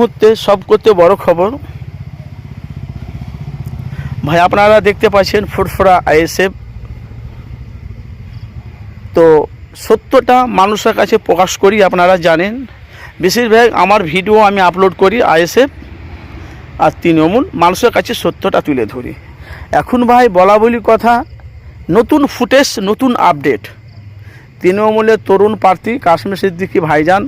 মুহূর্তে সব করতে বড় খবর। ভাই, আপনারা দেখতে পাচ্ছেন ফুরফুরা আইএসএফ। তো সত্যটা মানুষের কাছে প্রকাশ করি, আপনারা জানেন। বেশিরভাগ আমার ভিডিও আমি আপলোড করি আইএসএফ আর তৃণমূল, মানুষের কাছে সত্যটা তুলে ধরি। এখন ভাই, বলা বলি কথা, নতুন ফুটেজ, নতুন আপডেট। তৃণমূলের তরুণ প্রার্থী কাশ্মীর সিদ্দিকী ভাইজান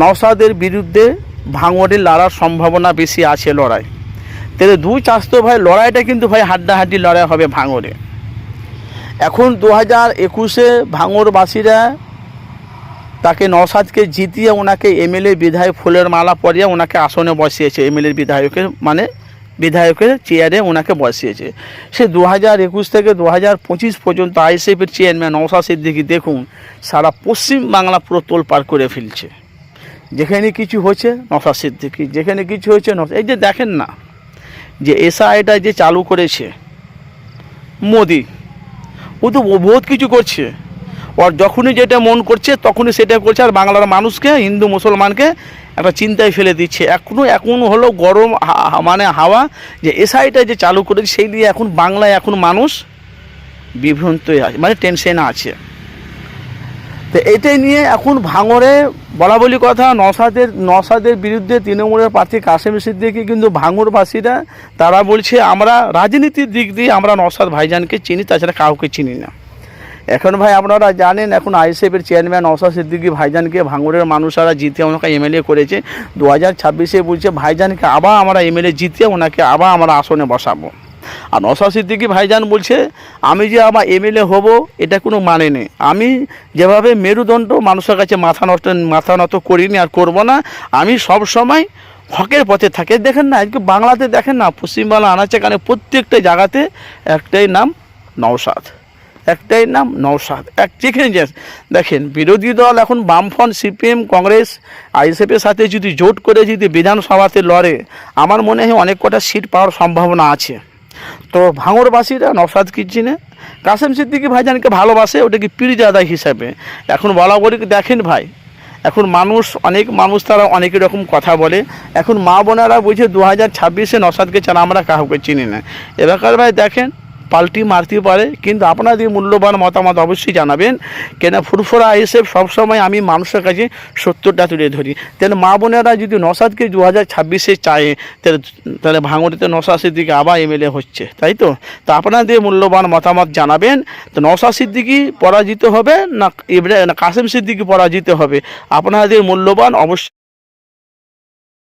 নওসাদের বিরুদ্ধে ভাঙড়ে লড়ার সম্ভাবনা বেশি আছে লড়াই। তাহলে দুই চাষতো ভাই লড়াইটা কিন্তু ভাই হাড্ডাহাড্ডি লড়াই হবে ভাঙড়ে। এখন দু হাজার একুশে ভাঙড়বাসীরা তাকে নওসাদকে জিতিয়ে ওনাকে এমএলএ বিধায়ক ফুলের মালা পরিয়ে ওনাকে আসনে বসিয়েছে। এমএলএ বিধায়কের মানে বিধায়কের চেয়ারে ওনাকে বসিয়েছে। সে দু হাজার একুশ থেকে দু হাজার পঁচিশ পর্যন্ত আইএসএফের চেয়ারম্যান নওসাদ সিদ্দিকি দেখুন, সারা পশ্চিম বাংলা পুরো তোলপাড় করে ফেলছে। যেখানে কিছু হচ্ছে নওসাদ সিদ্দিকি, যেখানে কিছু হচ্ছে নওশাদ- এই যে দেখেন না, যে এসআইটা যে চালু করেছে, মোদি, ও তো বহুত কিছু করছে। ওর যখনই যেটা মন করছে, তখনই সেটা করছে, আর বাংলার মানুষকে, হিন্দু মুসলমানকে একটা চিন্তায় ফেলে দিচ্ছে। এখনও এখন হলো গরম মানে হাওয়া, যে এসআইটা যে চালু করেছে, সেই দিয়ে এখন বাংলায় এখন মানুষ বিভ্রান্ত আছে মানে টেনশনে আছে। তো এটাই নিয়ে এখন ভাঙরে বলা বলি কথা নসাদের নসাদের বিরুদ্ধে তৃণমূলের প্রার্থী কাশেম সিদ্দিকি কিন্তু ভাঙরবাসীরা তারা বলছে, আমরা রাজনীতির দিক দিয়ে আমরা নসাদ ভাইজানকে চিনি, তাছাড়া কাউকে চিনি না। এখন ভাই আপনারা জানেন, এখন আইএসএফের চেয়ারম্যান নসাদ সিদ্দিকি ভাইজানকে ভাঙরের মানুষরা জিতে ওনাকে এমএলএ করেছে। দু হাজার ছাব্বিশে বলছে, ভাইজানকে আবার আমরা এমএলএ জিতিয়ে ওনাকে আবার আমরা আসনে বসাবো। আর নসা সিদ্দিকি ভাইজান বলছে, আমি যে আমার এমএলএ হব, এটা কোনো মানে নেই। আমি যেভাবে মেরুদণ্ড মানুষের কাছে মাথা নষ্ট মাথা নত করিনি আর করব না, আমি সব সময় হকের পথে থাকে। দেখেন না, আজকে বাংলাতে দেখেন না পশ্চিমবাংলা আনাচে কানে প্রত্যেকটা জায়গাতে একটাই নাম নওসাদ একটাই নাম নওসাদ এক যেখানে যে দেখেন, বিরোধী দল এখন বামফ্রন্ট, সিপিএম, কংগ্রেস আইএসএফের সাথে যদি জোট করে যদি বিধানসভাতে লড়ে, আমার মনে হয় অনেক কটা সিট পাওয়ার সম্ভাবনা আছে। তো ভাঙরবাসীরা নওশাদ কি চিনে কাসেম সিদ্দিকি ভাইজানকে ভালোবাসে ওটা কি পীরজাদা হিসাবে। এখন বলা বলি দেখেন ভাই, এখন মানুষ, অনেক মানুষ তারা অনেক রকম কথা বলে। এখন মা বোনেরা বুঝে দু হাজার ছাব্বিশে নসাদকে ছাড়া আমরা কাউকে চিনি না। এবার ভাই দেখেন পাল্টি মারতে পারে, কিন্তু আপনাদের মূল্যবান মতামত অবশ্যই জানাবেন। কেন ফুরফুরা এসে সবসময় আমি মানুষের কাছে সত্যটা তুলে ধরি। তাহলে মা বোনেরা যদি নসাদকে দু হাজার ছাব্বিশে চায়, তাহলে তাহলে ভাঙড়িতে নসাদ সিদ্দিকি আবার এমএলএ হচ্ছে, তাই তো? তো আপনাদের মূল্যবান মতামত জানাবেন। তো নসাদ সিদ্দিকি পরাজিত হবে না কাসেম সিদ্দিকি পরাজিত হবে। আপনাদের মূল্যবান অবশ্যই